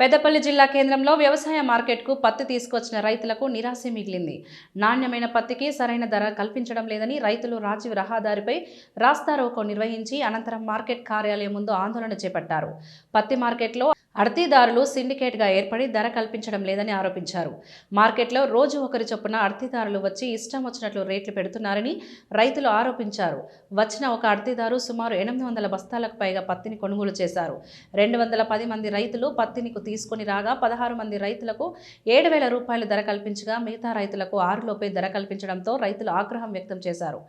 పెద్దపల్లి జిల్లా కేంద్రంలో వ్యవసాయ మార్కెట్కు పత్తి తీసుకొచ్చిన రైతులకు నిరాశ మిగిలింది. నాణ్యమైన పత్తికి సరైన ధర కల్పించడం లేదని రైతులు రాజీవ్ రహదారిపై రాస్తారోకో నిర్వహించి అనంతరం మార్కెట్ కార్యాలయం ముందు ఆందోళన చేపట్టారు. పత్తి మార్కెట్లో అర్తీదారులు సిండికేట్గా ఏర్పడి ధర కల్పించడం లేదని ఆరోపించారు. మార్కెట్లో రోజు ఒకరి చొప్పున అర్తీదారులు వచ్చి ఇష్టం వచ్చినట్లు రేట్లు పెడుతున్నారని రైతులు ఆరోపించారు. వచ్చిన ఒక అర్తీదారు సుమారు ఎనిమిది వందల బస్తాలకు పైగా పత్తిని కొనుగోలు చేశారు. రెండు వందల పది మంది రైతులు పత్తిని తీసుకొని రాగా పదహారు మంది రైతులకు ఏడు వేల రూపాయలు ధర కల్పించగా మిగతా రైతులకు ఆరులోపే ధర కల్పించడంతో రైతులు ఆగ్రహం వ్యక్తం చేశారు.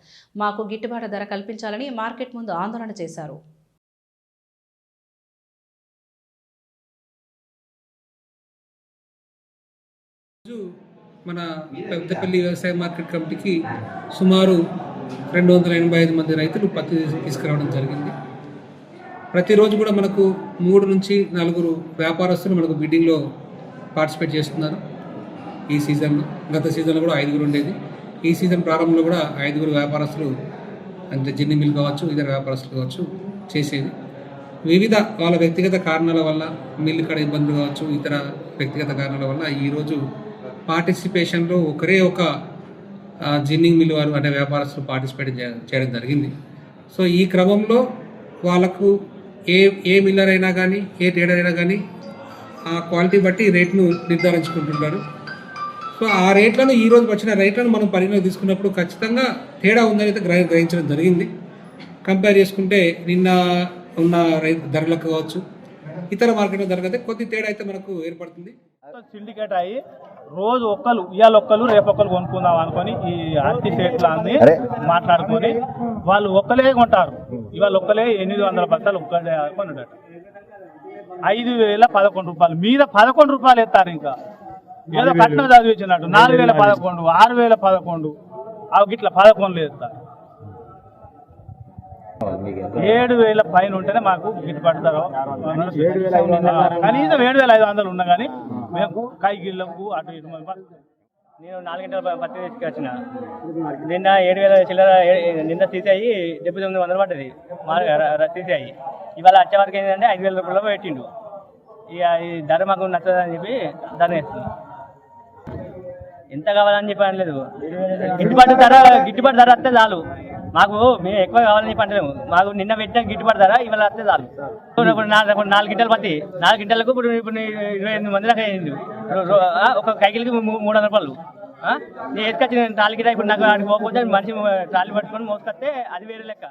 మాకు గిట్టుబాటు ధర కల్పించాలని మార్కెట్ ముందు ఆందోళన చేశారు. రోజు మన పెద్దపల్లి వ్యవసాయ మార్కెట్ కమిటీకి సుమారు రెండు వందల ఎనభై ఐదు మంది రైతులు పత్తి తీసుకురావడం జరిగింది. ప్రతిరోజు కూడా మనకు మూడు నుంచి నలుగురు వ్యాపారస్తులు మనకు బిడ్డింగ్లో పార్టిసిపేట్ చేస్తున్నారు. ఈ సీజన్ గత సీజన్లో కూడా ఐదుగురు ఉండేది. ఈ సీజన్ ప్రారంభంలో కూడా ఐదుగురు వ్యాపారస్తులు అంటే జిన్ని మిల్ కావచ్చు ఇతర వ్యాపారస్తులు కావచ్చు చేసేది. వివిధ వాళ్ళ వ్యక్తిగత కారణాల వల్ల మిల్లు కడ ఇబ్బందులు కావచ్చు ఇతర వ్యక్తిగత కారణాల వల్ల ఈరోజు పార్టిసిపేషన్లో ఒకరే ఒక జిన్నింగ్ మిల్ వారు అనే వ్యాపారస్తులు పార్టిసిపేట్ చేయడం జరిగింది. సో ఈ క్రమంలో వాళ్ళకు ఏ ఏ మిల్లర్ అయినా కానీ ఏ ట్రేడర్ అయినా కానీ ఆ క్వాలిటీ బట్టి రేట్ను నిర్ధారించుకుంటుంటారు. సో ఆ రేట్లను ఈ రోజు వచ్చిన రేట్లను మనం పరిగణలోకి తీసుకున్నప్పుడు ఖచ్చితంగా తేడా ఉందని అయితే గ్రహ గ్రహించడం జరిగింది. కంపేర్ చేసుకుంటే నిన్న ఉన్న రైతు ధరలకు కావచ్చు ఇతర మార్కెట్ ధరలకు అయితే కొద్ది తేడా అయితే మనకు ఏర్పడుతుంది. సిండికేట్ అయ్యి రోజు ఒక్కరు ఇవాళ ఒక్కరు రేపు ఒక్కరు కొనుక్కుందాం అనుకొని ఈ ఆర్టీ స్టేట్లు అన్ని మాట్లాడుకొని వాళ్ళు ఒక్కలే కొంటారు. ఇవాళ ఒక్కలే ఎనిమిది వందల బస్తాలు ఒక్కలే కొనుడట. ఐదు వేల పదకొండు రూపాయలు. మీద పదకొండు రూపాయలు ఎత్తారు ఇంకా. ఏదో కట్నం చదివించినట్టు. నాలుగు వేల. పదకొండు ఆరు వేల పదకొండు. అవి గిట్ల పదకొండులు ఎత్తారు. ఏడు వేల పైన ఉంటేనే మాకు గిట్టుబాటు ధర. కనీసం ఏడు వేల ఐదు వందలు ఉన్నా కానీ మేము కైగిళ్ళకు అటు ఇటు. నేను నాలుగు గంటల పత్తి తీసుకొచ్చిన. నిన్న ఏడు వేల చిల్లర నిన్న తీసేయి డెబ్బై తొమ్మిది వందలు పడ్డది. తీసేయి. ఇవాళ వచ్చే వరకు ఏంటంటే ఐదు వేల రూపాయలు పెట్టిండు. ఇక ఈ ధర మాకు నచ్చదని చెప్పి ధర వేస్తున్నాం. ఎంత కావాలని చెప్పి అనలేదు. గిట్టుబాటు ధర గిట్టుబాటు ధర వస్తే చాలు. మాకు మేము ఎక్కువ కావాలని పంటలేము మాకు నిన్న పెట్టిన గిట్టుబాటు ధర ఇవాళ వస్తే చాలు. ఇప్పుడు నాలుగు నాలుగు గింటలు పత్తి నాలుగు గింటలకు ఇప్పుడు ఇప్పుడు ఇరవై ఎనిమిది మంది దాకా అయింది ఒక కైకిలకి మూడు వందల రూపాయలు. నేను ఎత్తుకొచ్చి నేను గిట్ట ఇప్పుడు నాకు ఆడికి పోకపోతే మనిషి ట్రాలీ పట్టుకొని మోసుకొస్తే అది వేరే లెక్క.